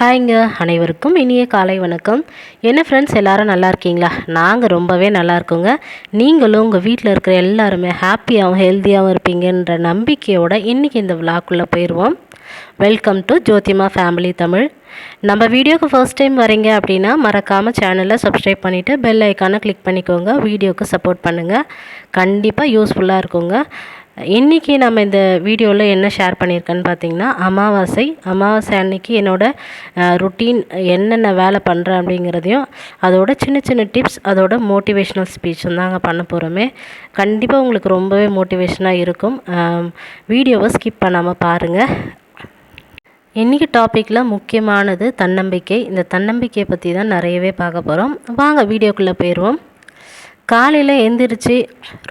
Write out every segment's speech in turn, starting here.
ஹாய்ங்க அனைவருக்கும் இனிய காலை வணக்கம். என்ன ஃப்ரெண்ட்ஸ் எல்லோரும் நல்லா இருக்கீங்களா? நாங்கள் ரொம்பவே நல்லா இருக்கோங்க. நீங்களும் உங்கள் வீட்டில் இருக்கிற எல்லாருமே ஹாப்பியாகவும் ஹெல்த்தியாகவும் இருப்பீங்கன்ற நம்பிக்கையோடு இன்றைக்கி இந்த விழாக்குள்ளே போயிடுவோம் welcome to Jothima family Tamil. நம்ம வீடியோக்கு ஃபர்ஸ்ட் டைம் வரீங்க அப்படின்னா மறக்காமல் சேனலை சப்ஸ்கிரைப் பண்ணிவிட்டு பெல் ஐக்கானை கிளிக் பண்ணிக்கோங்க. வீடியோக்கு சப்போர்ட் பண்ணுங்கள் கண்டிப்பாக யூஸ்ஃபுல்லாக இருக்குங்க. இன்றைக்கி நம்ம இந்த வீடியோவில் என்ன ஷேர் பண்ணியிருக்கேன்னு பார்த்தீங்கன்னா அமாவாசை. அமாவாசை அன்னைக்கு என்னோடய ருட்டீன் என்னென்ன வேலை பண்ணுறேன் அப்படிங்கிறதையும் அதோட சின்ன சின்ன டிப்ஸ் அதோட மோட்டிவேஷ்னல் ஸ்பீச்சும் தாங்க பண்ண போகிறோமே கண்டிப்பாக உங்களுக்கு ரொம்பவே மோட்டிவேஷனாக இருக்கும். வீடியோவை ஸ்கிப் பண்ணாமல் பாருங்கள் இன்றைக்கி டாப்பிக்கில் முக்கியமானது தன்னம்பிக்கை. இந்த தன்னம்பிக்கையை பற்றி தான் நிறையவே பார்க்க போகிறோம் வாங்க வீடியோக்குள்ளே போயிடுவோம் காலையில் எந்திரிச்சு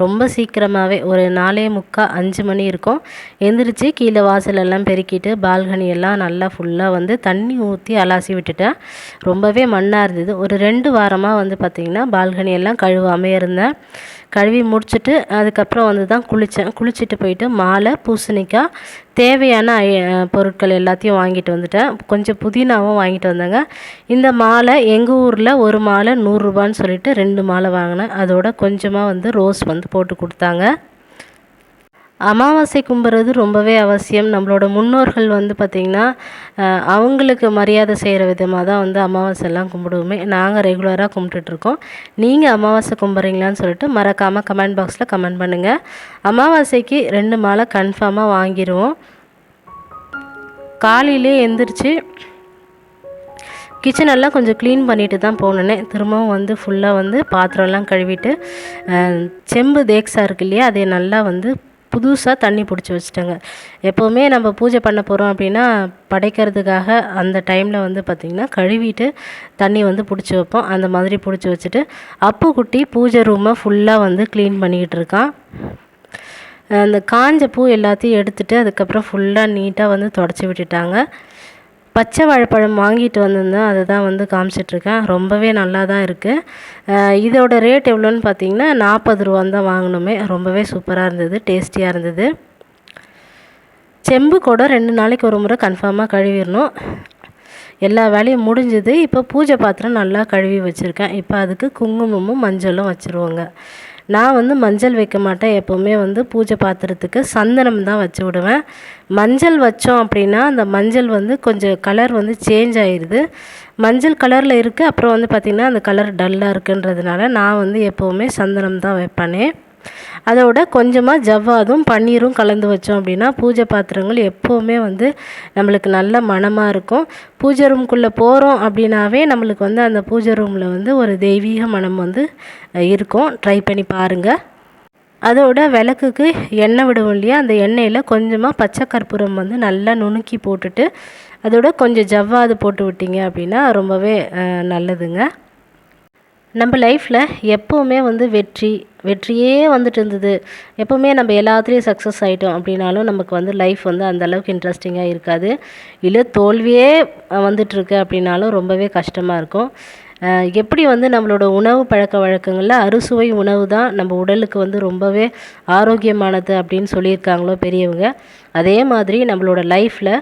ரொம்ப சீக்கிரமாகவே ஒரு நாலே முக்கால் அஞ்சு மணி இருக்கும். எந்திரிச்சு கீழே வாசலெல்லாம் பெருக்கிட்டு பால்கனி எல்லாம் நல்லா ஃபுல்லாக வந்து தண்ணி ஊற்றி அலாசி விட்டுட்டேன் ரொம்பவே மண்ணாக இருந்தது. ஒரு ரெண்டு வாரமாக வந்து பார்த்திங்கன்னா பால்கனி எல்லாம் கழுவாமே இருந்தேன். கழுவி முடிச்சுட்டு அதுக்கப்புறம் வந்து தான் குளித்தேன் குளிச்சுட்டு போயிட்டு மாலை பூசணிக்காய் தேவையான பொருட்கள் எல்லாத்தையும் வாங்கிட்டு வந்துட்டேன். கொஞ்சம் புதினாவும் வாங்கிட்டு வந்தேங்க. இந்த மாலை எங்கள் ஊரில் ஒரு மாலை நூறுரூபான்னு சொல்லிட்டு ரெண்டு மாலை வாங்கினேன். அதோட கொஞ்சமாக வந்து ரோஸ் வந்து போட்டு கொடுத்தாங்க. அமாவாசை கும்பிட்றது ரொம்பவே அவசியம். நம்மளோட முன்னோர்கள் வந்து பார்த்திங்கன்னா அவங்களுக்கு மரியாதை செய்கிற விதமாக தான் வந்து அமாவாசைலாம் கும்பிடுவோமே. நாங்கள் ரெகுலராக கும்பிட்டுட்ருக்கோம் நீங்கள் அமாவாசை கும்பிட்றீங்களான்னு சொல்லிட்டு மறக்காமல் கமெண்ட் பாக்ஸில் கமெண்ட் பண்ணுங்கள் அமாவாசைக்கு ரெண்டு மாலை கன்ஃபார்மாக வாங்கிடுவோம் காலையிலே எந்திரிச்சு கிச்சனெல்லாம் கொஞ்சம் க்ளீன் பண்ணிட்டு தான் போனேனே. திரும்பவும் வந்து ஃபுல்லாக வந்து பாத்திரம்லாம் கழுவிட்டு செம்பு தேக்ஸா இருக்கு இல்லையா அதை நல்லா வந்து புதுசாக தண்ணி பிடிச்சி வச்சுட்டேங்க. எப்போவுமே நம்ம பூஜை பண்ண போகிறோம் அப்படின்னா படைக்கிறதுக்காக அந்த டைமில் வந்து பார்த்திங்கன்னா கழுவிட்டு தண்ணி வந்து பிடிச்சி வைப்போம். அந்த மாதிரி பிடிச்சி வச்சுட்டு அப்பு குட்டி பூஜை ரூமை ஃபுல்லாக வந்து க்ளீன் பண்ணிக்கிட்டு இருக்கான். அந்த காஞ்ச பூ எல்லாத்தையும் எடுத்துகிட்டு அதுக்கப்புறம் ஃபுல்லாக நீட்டாக வந்து தொடச்சி விட்டுட்டாங்க. பச்சை வாழைப்பழம் வாங்கிட்டு வந்திருந்தேன். அதை தான் வந்து காமிச்சிட்ருக்கேன். ரொம்பவே நல்லா தான் இருக்குது இதோட ரேட் எவ்வளோன்னு பார்த்தீங்கன்னா நாற்பது ரூபான்னு தான் வாங்கினோமே. ரொம்பவே சூப்பராக இருந்தது டேஸ்டியாக இருந்தது. செம்பு கூட ரெண்டு நாளைக்கு ஒரு முறை கன்ஃபார்மாக கழுவிடணும். எல்லா வேலையும் முடிஞ்சது. இப்போ பூஜை பாத்திரம் நல்லா கழுவி வச்சுருக்கேன். இப்போ அதுக்கு குங்குமமும் மஞ்சளும் வச்சுருவோங்க. நான் வந்து மஞ்சள் வைக்க மாட்டேன். எப்போவுமே வந்து பூஜை பாத்திரத்துக்கு சந்தனம் தான் வச்சு விடுவேன். மஞ்சள் வச்சோம் அப்படின்னா அந்த மஞ்சள் வந்து கொஞ்சம் கலர் வந்து சேஞ்ச் ஆயிடுது மஞ்சள் கலரில் இருக்குது அப்புறம் வந்து பார்த்திங்கன்னா அந்த கலர் டல்லாக இருக்குன்றதுனால நான் வந்து எப்போவுமே சந்தனம் தான் வைப்பேனே. அதோட கொஞ்சமாக ஜவ்வாதும் பன்னீரும் கலந்து வச்சோம் அப்படின்னா பூஜை பாத்திரங்கள் எப்போவுமே வந்து நம்மளுக்கு நல்ல மனமாக இருக்கும். பூஜை ரூம்குள்ளே போகிறோம் அப்படின்னாவே நம்மளுக்கு வந்து அந்த பூஜை ரூமில் வந்து ஒரு தெய்வீக மனம் வந்து இருக்கும். ட்ரை பண்ணி பாருங்கள் அதோட விளக்குக்கு எண்ணெய் விடுவோம் இல்லையா? அந்த எண்ணெயில் கொஞ்சமாக பச்சை கற்பூரம் வந்து நல்லா நுணுக்கி போட்டுட்டு அதோட கொஞ்சம் ஜவ்வாது போட்டு விட்டிங்க அப்படின்னா ரொம்பவே நல்லதுங்க. நம்ம லைஃப்பில் எப்போவுமே வந்து வெற்றி வெற்றியே வந்துட்டு இருந்தது. எப்போவுமே நம்ம எல்லாத்துலேயும் சக்ஸஸ் ஆகிட்டோம் அப்படின்னாலும் நமக்கு வந்து லைஃப் வந்து அந்தளவுக்கு இன்ட்ரெஸ்டிங்காக இருக்காது. இல்லை தோல்வியே வந்துட்டுருக்கு அப்படின்னாலும் ரொம்பவே கஷ்டமாக இருக்கும். எப்படி வந்து நம்மளோட உணவு பழக்க வழக்கங்களில் அறுசுவை உணவு தான் நம்ம உடலுக்கு வந்து ரொம்பவே ஆரோக்கியமானது அப்படின்னு சொல்லியிருக்காங்களோ பெரியவங்க அதே மாதிரி நம்மளோட லைஃப்பில்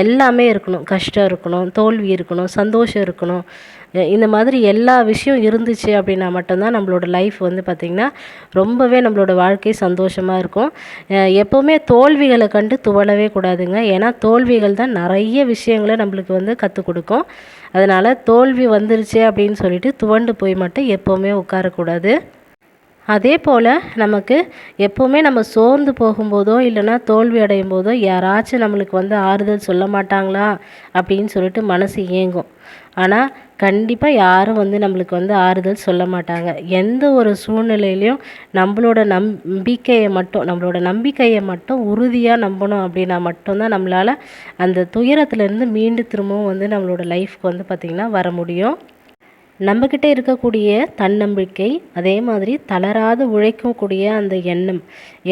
எல்லாமே இருக்கணும். கஷ்டம் இருக்கணும் தோல்வி இருக்கணும் சந்தோஷம் இருக்கணும். இந்த மாதிரி எல்லா விஷயம் இருந்துச்சு அப்படின்னா மட்டும்தான் நம்மளோட லைஃப் வந்து பார்த்திங்கன்னா ரொம்பவே நம்மளோட வாழ்க்கை சந்தோஷமாக இருக்கும். எப்போவுமே தோல்விகளை கண்டு துவளவே கூடாதுங்க. ஏன்னா தோல்விகள் தான் நிறைய விஷயங்களை நம்மளுக்கு வந்து கற்றுக் கொடுக்கும். அதனால் தோல்வி வந்துருச்சு அப்படின்னு சொல்லிட்டு துவண்டு போய் மட்டும் எப்போவுமே உட்காரக்கூடாது. அதே போல் நமக்கு எப்போவுமே நம்ம சோர்ந்து போகும்போதோ இல்லைனா தோல்வி அடையும் போதோ யாராச்சும் நம்மளுக்கு வந்து ஆறுதல் சொல்ல மாட்டாங்களா அப்படின்னு சொல்லிட்டு மனசு ஏங்கும். ஆனால் கண்டிப்பாக யாரும் வந்து நம்மளுக்கு வந்து ஆறுதல் சொல்ல மாட்டாங்க. எந்த ஒரு சூழ்நிலையிலையும் நம்மளோட நம்பிக்கையை மட்டும் நம்மளோட நம்பிக்கையை மட்டும் உறுதியாக நம்பணும் அப்படின்னா மட்டும்தான் நம்மளால் அந்த துயரத்துலேருந்து மீண்டு திரும்பவும் வந்து நம்மளோட லைஃப்க்கு வந்து பார்த்திங்கன்னா வர முடியும். நம்மக்கிட்ட இருக்கக்கூடிய தன்னம்பிக்கை அதே மாதிரி தளராது உழைக்கக்கூடிய அந்த எண்ணம்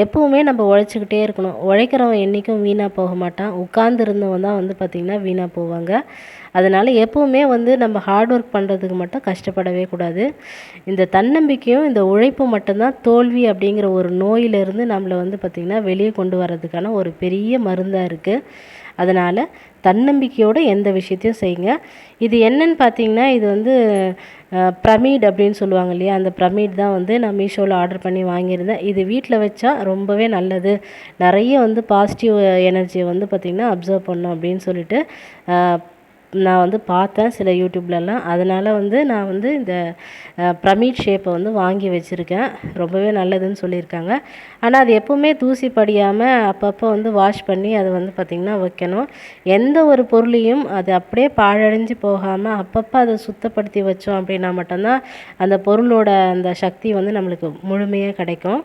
எப்பவுமே நம்ம உழைச்சிக்கிட்டே இருக்கணும். உழைக்கிறவன் என்றைக்கும் வீணாக போக மாட்டான். உட்கார்ந்துருந்தவன் தான் வந்து பார்த்திங்கன்னா வீணாக போவாங்க. அதனால் எப்போவுமே வந்து நம்ம ஹார்ட் ஒர்க் பண்ணுறதுக்கு மட்டும் கஷ்டப்படவே கூடாது. இந்த தன்னம்பிக்கையும் இந்த உழைப்பும் மட்டும்தான் தோல்வி அப்படிங்கிற ஒரு நோயிலிருந்து நம்மளை வந்து பார்த்திங்கன்னா வெளியே கொண்டு வர்றதுக்கான ஒரு பெரிய மருந்தாக இருக்குது அதனால் தன்னம்பிக்கையோடு எந்த விஷயத்தையும் செய்யுங்க. இது என்னன்னு பார்த்தீங்கன்னா இது வந்து பிரமிட் அப்படின்னு சொல்லுவாங்க இல்லையா? அந்த பிரமிட் தான் வந்து நான் மீஷோவில் ஆர்டர் பண்ணி வாங்கியிருந்தேன். இது வீட்டில் வச்சா ரொம்பவே நல்லது. நிறைய வந்து பாசிட்டிவ் எனர்ஜியை வந்து பார்த்திங்கன்னா அப்சர்வ் பண்ணும் அப்படின்னு சொல்லிட்டு நான் வந்து பார்த்தேன் சில யூடியூப்லலாம். அதனால் வந்து நான் வந்து இந்த பிரமிட் ஷேப்பை வந்து வாங்கி வச்சுருக்கேன். ரொம்பவே நல்லதுன்னு சொல்லியிருக்காங்க. ஆனால் அது எப்போவுமே தூசி படியாமல் அப்பப்போ வந்து வாஷ் பண்ணி அதை வந்து பார்த்திங்கன்னா வைக்கணும். எந்த ஒரு பொருளையும் அது அப்படியே பாழடைஞ்சு போகாமல் அப்பப்போ அதை சுத்தப்படுத்தி வச்சோம் அப்படின்னா மட்டும்தான் அந்த பொருளோட அந்த சக்தி வந்து நம்மளுக்கு முழுமையாக கிடைக்கும்.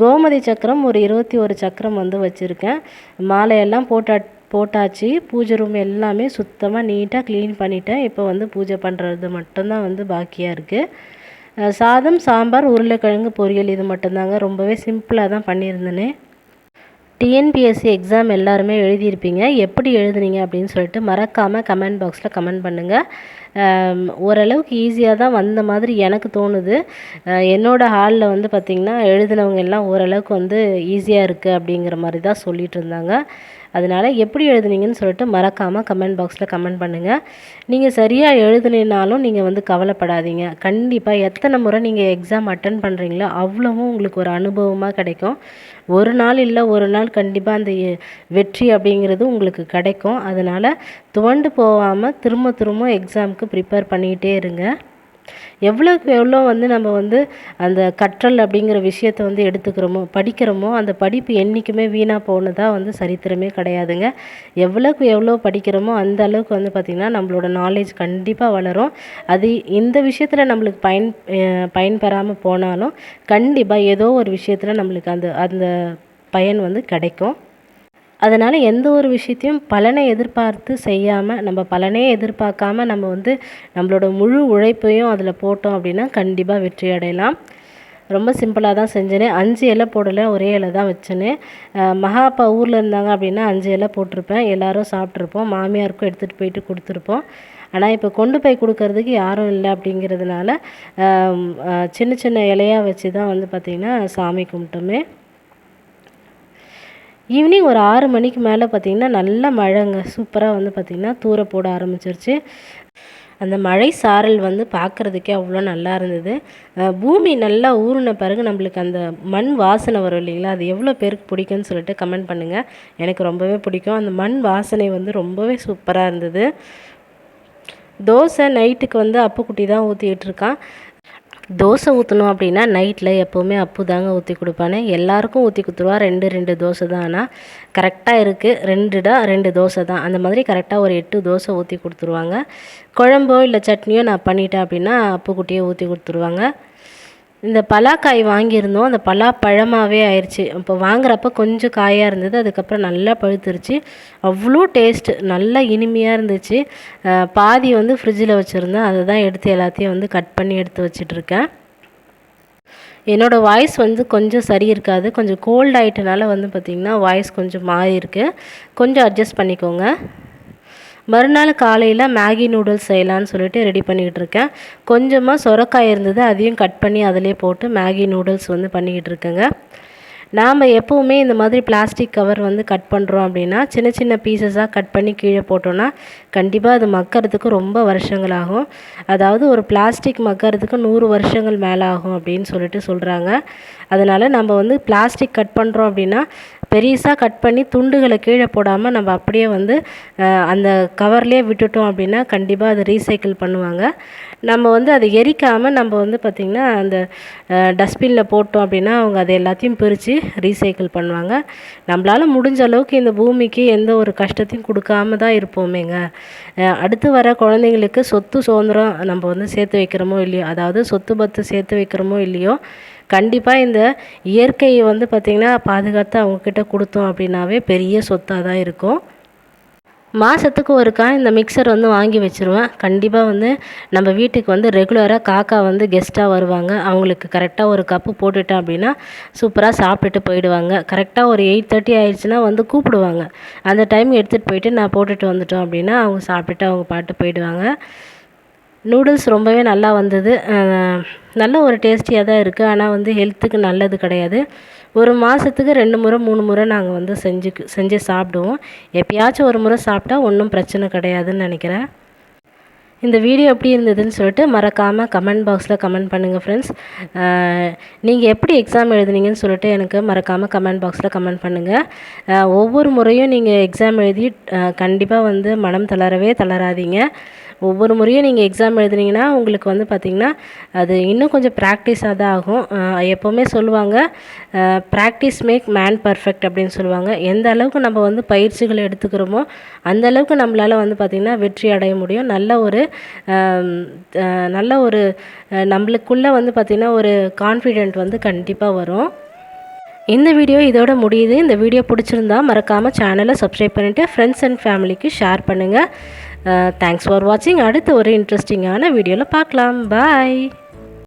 கோமதி சக்கரம் ஒரு இருபத்தி ஒரு சக்கரம் வந்து வச்சுருக்கேன். மாலையெல்லாம் போட்டா போட்டாச்சு. பூஜை ரூம் எல்லாமே சுத்தமாக நீட்டாக க்ளீன் பண்ணிட்டேன். இப்போ வந்து பூஜை பண்ணுறது மட்டும்தான் வந்து பாக்கியாக இருக்குது சாதம் சாம்பார் உருளைக்கிழங்கு பொரியல் இது மட்டும்தாங்க. ரொம்பவே சிம்பிளாக தான் பண்ணியிருந்தேனே. டிஎன்பிஎஸ்சி எக்ஸாம் எல்லாருமே எழுதியிருப்பீங்க. எப்படி எழுதுனீங்க அப்படின்னு சொல்லிட்டு மறக்காமல் கமெண்ட் பாக்ஸில் கமெண்ட் பண்ணுங்கள் ஓரளவுக்கு ஈஸியாக தான் வந்த மாதிரி எனக்கு தோணுது. என்னோடய ஹாலில் வந்து பார்த்திங்கன்னா எழுதினவங்க எல்லாம் ஓரளவுக்கு வந்து ஈஸியாக இருக்குது அப்படிங்கிற மாதிரி தான் சொல்லிகிட்டு இருந்தாங்க. அதனால் எப்படி எழுதுனீங்கன்னு சொல்லிட்டு மறக்காமல் கமெண்ட் பாக்ஸில் கமெண்ட் பண்ணுங்கள் நீங்கள் சரியாக எழுதுனாலும் நீங்கள் வந்து கவலைப்படாதீங்க. கண்டிப்பாக எத்தனை முறை நீங்கள் எக்ஸாம் அட்டன் பண்ணுறீங்களோ அவ்வளவும் உங்களுக்கு ஒரு அனுபவமாக கிடைக்கும். ஒரு நாள் இல்லை ஒரு நாள் கண்டிப்பாக அந்த வெற்றி அப்படிங்கிறது உங்களுக்கு கிடைக்கும். அதனால் துவண்டு போகாமல் திரும்ப திரும்ப எக்ஸாமுக்கு ப்ரிப்பேர் பண்ணிக்கிட்டே இருங்க. எவ்வளோக்கு எவ்வளோ வந்து நம்ம வந்து அந்த கற்றல் அப்படிங்கிற விஷயத்த வந்து எடுத்துக்கிறோமோ படிக்கிறோமோ அந்த படிப்பு என்றைக்குமே வீணாக போனதாக வந்து சரித்திரமே கிடையாதுங்க. எவ்வளோக்கு எவ்வளோ படிக்கிறோமோ அந்த அளவுக்கு வந்து பார்த்திங்கன்னா நம்மளோட நாலேஜ் கண்டிப்பாக வளரும். அது இந்த விஷயத்தில் நம்மளுக்கு பயன் பயன்பெறாமல் போனாலும் கண்டிப்பாக ஏதோ ஒரு விஷயத்தில் நம்மளுக்கு அந்த அந்த பயன் வந்து கிடைக்கும். அதனால் எந்த ஒரு விஷயத்தையும் பலனை எதிர்பார்த்து செய்யாமல் நம்ம பலனே எதிர்பார்க்காம நம்ம வந்து நம்மளோட முழு உழைப்பையும் அதில் போட்டோம் அப்படின்னா கண்டிப்பாக வெற்றி அடையலாம். ரொம்ப சிம்பிளாக தான் செஞ்சேனே. அஞ்சு இலை போடலை ஒரே இலை தான் வச்சேனே. மகா அப்பா ஊரில் இருந்தாங்க அப்படின்னா அஞ்சு இலை போட்டிருப்பேன். எல்லோரும் சாப்பிட்ருப்போம் மாமியாருக்கும் எடுத்துகிட்டு போயிட்டு கொடுத்துருப்போம். ஆனால் இப்போ கொண்டு போய் கொடுக்கறதுக்கு யாரும் இல்லை அப்படிங்கிறதுனால சின்ன சின்ன இலையாக வச்சு தான் வந்து பார்த்திங்கன்னா சாமி கும்பிட்டோமே. ஈவினிங் ஒரு ஆறு மணிக்கு மேலே பார்த்திங்கன்னா நல்ல மழைங்க. சூப்பராக வந்து பார்த்திங்கன்னா தூர போட ஆரம்பிச்சிருச்சு. அந்த மழை சாரல் வந்து பார்க்குறதுக்கே அவ்வளோ நல்லா இருந்தது. பூமி நல்லா ஊறின பிறகு நம்மளுக்கு அந்த மண் வாசனை வரும் இல்லைங்களா? அது எவ்வளோ பேருக்கு பிடிக்கும்னு சொல்லிட்டு கமெண்ட் பண்ணுங்கள் எனக்கு ரொம்பவே பிடிக்கும். அந்த மண் வாசனை வந்து ரொம்பவே சூப்பராக இருந்தது. தோசை நைட்டுக்கு வந்து அப்புக்குட்டி தான் ஊற்றிக்கிட்டு இருக்கான். தோசை ஊற்றணும் அப்படின்னா நைட்டில் எப்போவுமே அப்பு தாங்க ஊற்றி கொடுப்பானே. எல்லாருக்கும் ஊற்றி கொடுத்துருவா ரெண்டு ரெண்டு தோசை தான். ஆனால் கரெக்டாக இருக்குது ரெண்டுடா ரெண்டு தோசை தான். அந்த மாதிரி கரெக்டாக ஒரு எட்டு தோசை ஊற்றி கொடுத்துருவாங்க. குழம்போ இல்லை சட்னியோ நான் பண்ணிட்டேன் அப்படின்னா அப்புக்குட்டியே ஊற்றி கொடுத்துருவாங்க. இந்த பலாக்காய் வாங்கியிருந்தோம். அந்த பலா பழமாகவே ஆயிடுச்சு இப்போ வாங்குறப்ப கொஞ்சம் காயாக இருந்தது. அதுக்கப்புறம் நல்லா பழுத்துருச்சு. அவ்வளோ டேஸ்ட்டு நல்லா இனிமையாக இருந்துச்சு. பாதி வந்து ஃப்ரிட்ஜில் வச்சுருந்தேன். அதை தான் எடுத்து எல்லாத்தையும் வந்து கட் பண்ணி எடுத்து வச்சிட்ருக்கேன். என்னோடய வாய்ஸ் வந்து கொஞ்சம் சரி இருக்காது. கொஞ்சம் கோல்ட் ஆகிட்டனால வந்து பார்த்திங்கன்னா வாய்ஸ் கொஞ்சம் மாறி இருக்குது கொஞ்சம் அட்ஜஸ்ட் பண்ணிக்கோங்க. மறுநாள் காலையில் மேகி நூடுல்ஸ் செய்யலான்னு சொல்லிட்டு ரெடி பண்ணிக்கிட்டு இருக்கேன். கொஞ்சமாக சொரக்காய் இருந்தது அதையும் கட் பண்ணி அதிலே போட்டு மேகி நூடுல்ஸ் வந்து பண்ணிக்கிட்டு இருக்கேங்க. நாம் எப்போவுமே இந்த மாதிரி பிளாஸ்டிக் கவர் வந்து கட் பண்ணுறோம் அப்படின்னா சின்ன சின்ன பீசஸாக கட் பண்ணி கீழே போட்டோன்னா கண்டிப்பாக அது மக்கிறதுக்கு ரொம்ப வருஷங்கள் ஆகும் அதாவது ஒரு பிளாஸ்டிக் மக்கிறதுக்கு நூறு வருஷங்கள் மேலே ஆகும் அப்படின்னு சொல்லிட்டு சொல்கிறாங்க அதனால் நம்ம வந்து பிளாஸ்டிக் கட் பண்ணுறோம் அப்படின்னா பெருசாக கட் பண்ணி துண்டுகளை கீழே போடாமல் நம்ம அப்படியே வந்து அந்த கவர்லேயே விட்டுட்டோம் அப்படின்னா கண்டிப்பாக அதை ரீசைக்கிள் பண்ணுவாங்க. நம்ம வந்து அதை எரிக்காமல் நம்ம வந்து பார்த்திங்கன்னா அந்த டஸ்ட்பினில் போட்டோம் அப்படின்னா அவங்க அதை எல்லாத்தையும் பிரித்து ரீசைக்கிள் பண்ணுவாங்க. நம்மளால் முடிஞ்ச அளவுக்கு இந்த பூமிக்கு எந்த ஒரு கஷ்டத்தையும் கொடுக்காம தான் இருப்போமேங்க. அடுத்து வர குழந்தைங்களுக்கு சொத்து சுதந்திரம் நம்ம வந்து சேர்த்து வைக்கிறோமோ இல்லையோ அதாவது சொத்து பத்து சேர்த்து வைக்கிறோமோ இல்லையோ கண்டிப்பாக இந்த இயற்கையை வந்து பார்த்திங்கன்னா பாதுகாத்து அவங்கக்கிட்ட கொடுத்தோம் அப்படின்னாவே பெரிய சொத்தாக தான் இருக்கும். மாதத்துக்கு ஒருக்கா இந்த மிக்சர் வந்து வாங்கி வச்சுருவேன். கண்டிப்பாக வந்து நம்ம வீட்டுக்கு வந்து ரெகுலராக காக்கா வந்து கெஸ்ட்டாக வருவாங்க. அவங்களுக்கு கரெக்டாக ஒரு கப்பு போட்டுட்டேன் அப்படின்னா சூப்பராக சாப்பிட்டுட்டு போயிடுவாங்க. கரெக்டாக ஒரு எயிட் தேர்ட்டி ஆயிடுச்சுன்னா வந்து கூப்பிடுவாங்க. அந்த டைம் எடுத்துகிட்டு போயிட்டு நான் போட்டுட்டு வந்துட்டோம் அப்படின்னா அவங்க சாப்பிட்டுட்டு அவங்க பாட்டு போயிடுவாங்க. நூடுல்ஸ் ரொம்பவே நல்லா வந்தது. நல்ல ஒரு டேஸ்டியாக தான் இருக்குது ஆனால் வந்து ஹெல்த்துக்கு நல்லது கிடையாது. ஒரு மாதத்துக்கு ரெண்டு முறை மூணு முறை நாங்கள் வந்து செஞ்சு செஞ்சு சாப்பிடுவோம். எப்பயாச்சும் ஒரு முறை சாப்பிட்டா ஒன்றும் பிரச்சனை கிடையாதுன்னு நினைக்கிறேன். இந்த வீடியோ எப்படி இருந்ததுன்னு சொல்லிட்டு மறக்காமல் கமெண்ட் பாக்ஸில் கமெண்ட் பண்ணுங்கள் ஃப்ரெண்ட்ஸ் நீங்கள் எப்படி எக்ஸாம் எழுதுனீங்கன்னு சொல்லிட்டு எனக்கு மறக்காமல் கமெண்ட் பாக்ஸில் கமெண்ட் பண்ணுங்கள் ஒவ்வொரு முறையும் நீங்கள் எக்ஸாம் எழுதி கண்டிப்பாக வந்து மனம் தளரவே தளராதீங்க. ஒவ்வொரு முறையும் நீங்கள் எக்ஸாம் எழுதுனீங்கன்னா உங்களுக்கு வந்து பார்த்திங்கன்னா அது இன்னும் கொஞ்சம் ப்ராக்டிஸாக தான் ஆகும். எப்போவுமே சொல்லுவாங்க ப்ராக்டிஸ் மேக் மேன் பர்ஃபெக்ட் அப்படின்னு சொல்லுவாங்க. எந்த அளவுக்கு நம்ம வந்து பயிற்சிகளை எடுத்துக்கிறோமோ அந்த அளவுக்கு நம்மளால் வந்து பார்த்திங்கன்னா வெற்றி அடைய முடியும். நல்ல ஒரு நல்ல ஒரு நம்மளுக்குள்ளே வந்து பார்த்திங்கன்னா ஒரு கான்ஃபிடென்ட் வந்து கண்டிப்பாக வரும். இந்த வீடியோ இதோட முடியுது. இந்த வீடியோ பிடிச்சிருந்தா மறக்காமல் சேனலை சப்ஸ்கிரைப் பண்ணிவிட்டு ஃப்ரெண்ட்ஸ் அண்ட் ஃபேமிலிக்கு ஷேர் பண்ணுங்கள் தேங்க்ஸ் ஃபார் வாட்சிங் அடுத்த ஒரு இன்ட்ரெஸ்டிங்கான வீடியோவில் பார்க்கலாம். பாய்